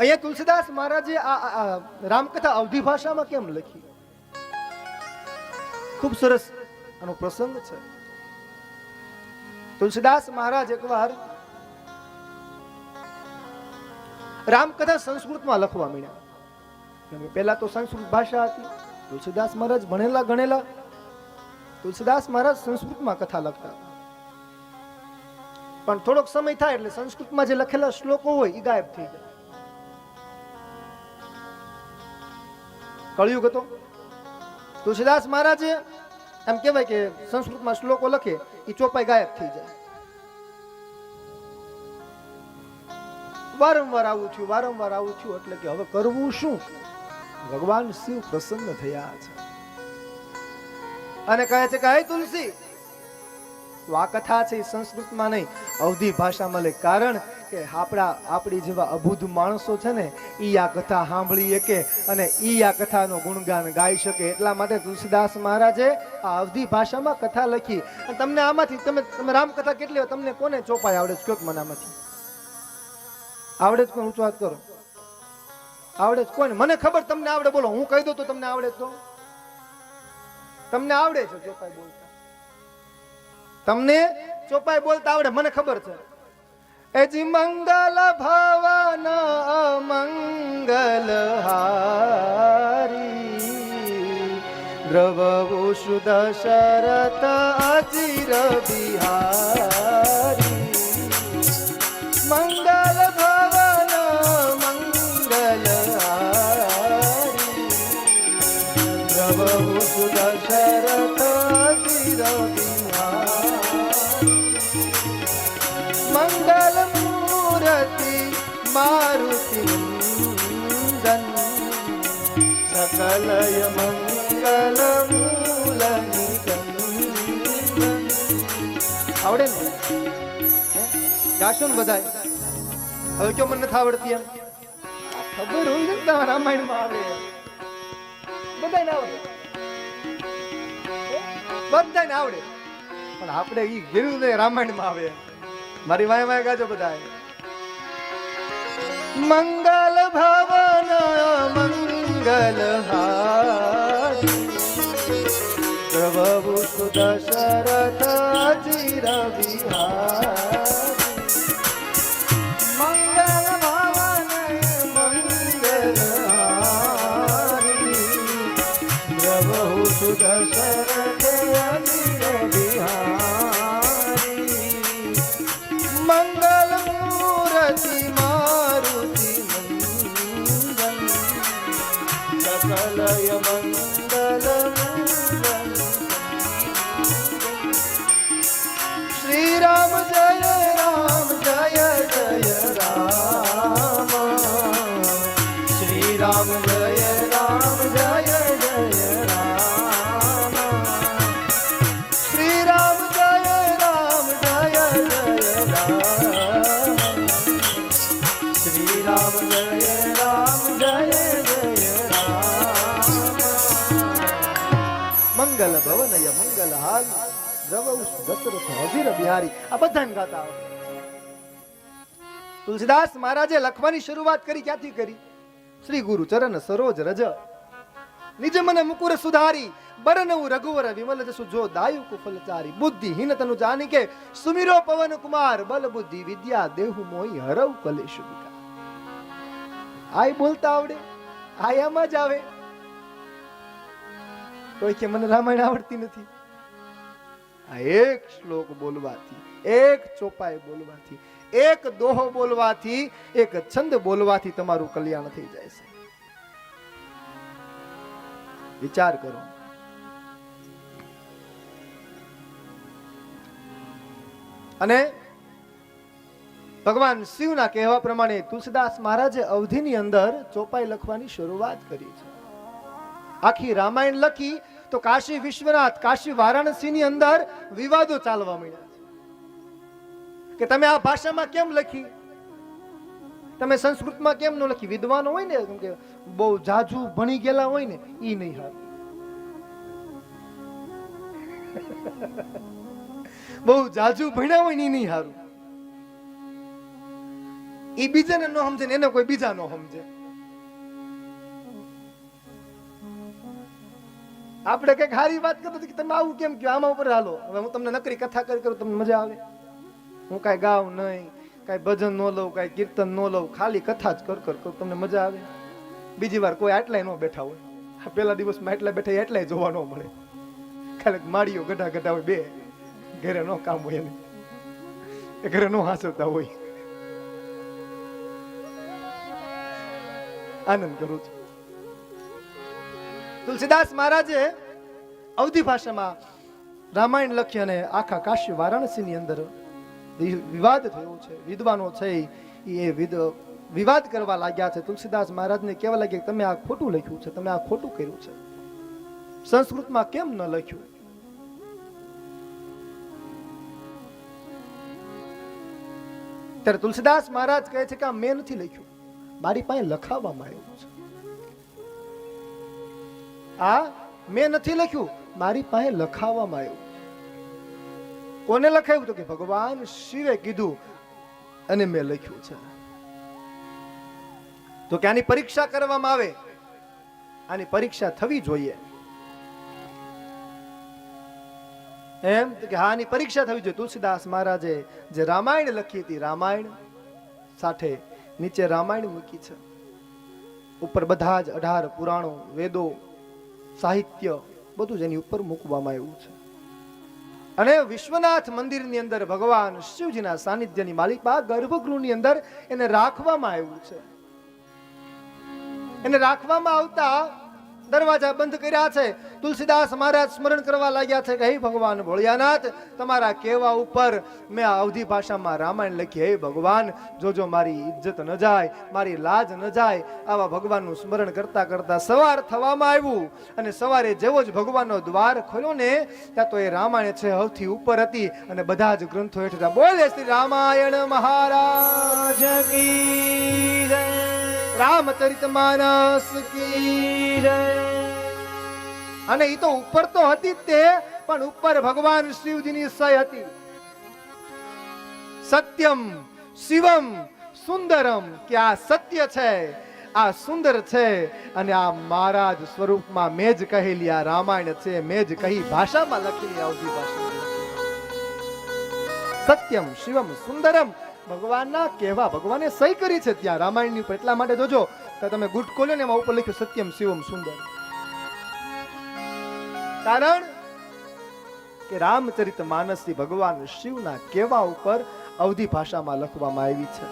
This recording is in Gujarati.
અહીંયા તુલસીદાસ મહારાજે આ રામકથા અવધી ભાષામાં કેમ લખી? ખૂબ સરસ આનો પ્રસંગ છે. તુલસીદાસ મહારાજ એકવાર રામકથા સંસ્કૃતમાં લખવા માંડ્યા પહેલા તો સંસ્કૃત ભાષા હતી. તુલસીદાસ મહારાજ ભણેલા ગણેલા. તુલસીદાસ મહારાજ સંસ્કૃતમાં કથા લખતા પણ થોડોક સમય થાય એટલે સંસ્કૃતમાં જે લખેલા શ્લોકો હોય એ ગાયબ થઈ જાય. કળિયુગ હતો. તુલસીદાસ મહારાજે એમ કહેવાય કે સંસ્કૃતમાં શ્લોકો લખે એ ચોપાઈ ગાયબ થઈ જાય. વારંવાર આવું થયું, વારંવાર આવું થયું, એટલે કે હવે કરવું શું? ભગવાન શિવ પ્રસન્ન થયા છે. અને કહે છે કે, હે તુલસી, તો આ કથા છે સંસ્કૃતમાં નહીં, અવધી ભાષામાં લે. કારણ કે આપણા, આપણી જેવા અબુધ માણસો છે ને એ આ કથા સાંભળી શકે અને એ આ કથાનો ગુણગાન ગાઈ શકે. એટલા માટે તુલસીદાસ મહારાજે આ અવધી ભાષામાં કથા લખી. અને તમને આમાંથી, તમે તમે રામકથા કેટલી હોય, તમને કોને ચોપાઈ આવડે છે? કયો મને આવડે જ કોણ ઊંચો વાત કરો. આવડે જ કોને? મને ખબર તમને આવડે, બોલો. હું કહી દઉં તો તમને આવડે તો. તમને આવડે છે ચોપાઈ બોલતા. તમને ચોપાઈ બોલતા આવડે, મને ખબર છે. એજી મંગલ ભવન મંગલ હારી દ્રવ શુદ્ધ શરત અજીર મારુતિ सकलय આવડે ને? ગાશો ને બધાય હવે કયો મને નથી આવડતી એમ ખબર હોય ને તમારા રામાયણમાં આવે બધાને આવડે બધાને આવડે પણ આપણે એ ગીરું રામાયણમાં આવે મારી વાય વાય ગાજો બધા મંગલ ભવન મંગલ પ્રભુ સુદશરથ ચિર વિહારી મંગલ ભવન સકલય મંગલ શ્રી રામ જય રામ જય જય રામ શ્રી રામ જય રામ જય જય રામ શ્રી રામ જય રામ જય જય રામ શ્રી મંગલ ભવનય મંગલ હાલ. દ્રવ દશરથ હજીર બિહારી આ બધાને ગાતા આવડે તુલસીદાસ મહારાજે લખવાની શરૂઆત કરી, ક્યાંથી કરી? શ્રી ગુરુ ચરણ સરોજ રજ. નિજ મન મુકુર સુધારી. બરનઉ રઘુવર વિમલ જસુ જો દાયુ કુફલચારી બુદ્ધિ હીન તનુ જાની કે સુમિરો પવન કુમાર. બલ બુદ્ધિ વિદ્યા દેહુ મોહી હરવ કલેશુ વિકાર. આય બોલતા આવડે? આયામાં જ આવે? કે મને રામાયણ આવડતી નથી. આ એક શ્લોક બોલવાથી, એક ચોપાઈ બોલવાથી, એક દોહો બોલવાથી, એક છંદ બોલવાથી તમારું કલ્યાણ થઈ જાય છે. વિચાર કરો. અને ભગવાન શિવના કહેવા પ્રમાણે તુલસીદાસ મહારાજે અવધિની અંદર ચોપાઈ લખવાની શરૂઆત કરી છે. આખી રામાયણ લખી તો કાશી વિશ્વનાથ, કાશી વારાણસીની અંદર વિવાદો ચાલવા મળ્યા કે તમે આ ભાષામાં કેમ લખી? તમે સંસ્કૃતમાં કેમ ન લખી? વિદ્વાનો હોય ને કે, બહુ જાજુ ભણી ગયેલા હોય ને, ઈ નહીં હાર બહુ જાજુ ભણ્યા હોય ને, ઈ નહીં હારું એ બીજાને ન સમજે ને, એને કોઈ બીજા ન સમજે. આપણે કંઈક સારી વાત કરતો કે તમે આવું કેમ કયો? આમાં ઉપર હાલો. હવે હું તમને નકરી કથા કરી કરું, તમને મજા આવે. હું કાંઈ ગાવ નહીં, કાંઈ ભજન ન લઉં, કાંઈ કીર્તન ન લઉં, ખાલી કથા જ કર કર તમને મજા આવે. બીજી વાર કોઈ આટલાય ન બેઠા હોય. આ પહેલા દિવસમાં એટલા બેઠા એટલાય જોવા ન મળે. ખાલી માળીઓ ગઢા ગઢા હોય, બે ઘરે ન કામ હોય એને એ ઘરે ન હાંસવતા હોય. આનંદ કરું છું. તુલસીદાસ મહારાજે અવધી ભાષામાં રામાયણ લખી અને આખા કાશી વારાણસીની અંદર વિવાદ થયો છે, વિદ્વાનો છે એ વિદ, વિવાદ કરવા લાગ્યા છે. તુલસીદાસ મહારાજને કહેવા લાગ્યા તમે આ ખોટું લખ્યું છે, તમે આ ખોટું કર્યું છે. સંસ્કૃતમાં કેમ ન લખ્યું? ત્યારે તુલસીદાસ મહારાજ કહે છે કે આ મેં નથી લખ્યું. મારી પાસે લખાવવામાં આવ્યું છે. આ મેં નથી લખ્યું. મારી પાસે લખાવવામાં આવ્યું. કોને લખાયું તો કે ભગવાન શિવે કીધું અને મેં લખ્યું છે. તો કે આની પરીક્ષા કરવામાં આવે. આની પરીક્ષા થવી જોઈએ. એમ? કે હા, આની પરીક્ષા થવી જોઈએ. તુલસીદાસ મહારાજે જે રામાયણ લખી હતી, રામાયણ સાથે નીચે રામાયણ મૂકી છે. ઉપર બધા જ અઢાર પુરાણો, વેદો સાહિત્ય, બધું જ એની ઉપર મૂકવામાં આવ્યું છે. અને વિશ્વનાથ મંદિરની અંદર ભગવાન શિવજીના સાનિધ્યની માલિકા ગર્ભગૃહની અંદર એને રાખવામાં આવ્યું છે. એને રાખવામાં આવતા દરવાજા બંધ કર્યા છે. તુલસીદાસ મહારાજ સ્મરણ કરવા લાગ્યા છે કે હે ભગવાન ભોળિયાનાથ, તમારા કહેવા ઉપર મેં અવધી ભાષામાં રામાયણ લખી. હે ભગવાન, જોજો મારી ઇજ્જત ન જાય, મારી લાજ ન જાય. આવા ભગવાનનું સ્મરણ કરતા કરતા સવાર થવામાં આવ્યું અને સવારે જેવો જ ભગવાનનો દ્વાર ખોલ્યો ને, ત્યાં તો એ રામાયણ છે સૌથી ઉપર હતી અને બધા જ ગ્રંથો હેઠળ બોલે, શ્રી રામાયણ મહારાજ કી રામચરિત માનસ કી અને એ તો ઉપર તો હતી જ તે, પણ ઉપર ભગવાન શિવજીની સય હતી. સત્યમ, શિવમ, સુંદરમ, કે આ સત્ય છે, આ સુંદર છે, અને આ મહારાજ સ્વરૂપમાં મેં જ કહેલી, આ રામાયણ છે, મેં જ કહી ભાષામાં લખેલી આવતી ભાષા સત્યમ, શિવમ, સુંદરમ, ભગવાનના કહેવા, ભગવાને સહી કરી છે ત્યાં રામાયણની ઉપર. એટલા માટે જોજો કે તમે ગુટ ખોલ્યો ને એમાં ઉપર લખ્યું સત્યમ, શિવમ સુંદર કારણ કે રામચરિત માનસથી ભગવાન શિવના કેવા ઉપર અવધી ભાષામાં લખવામાં આવી છે.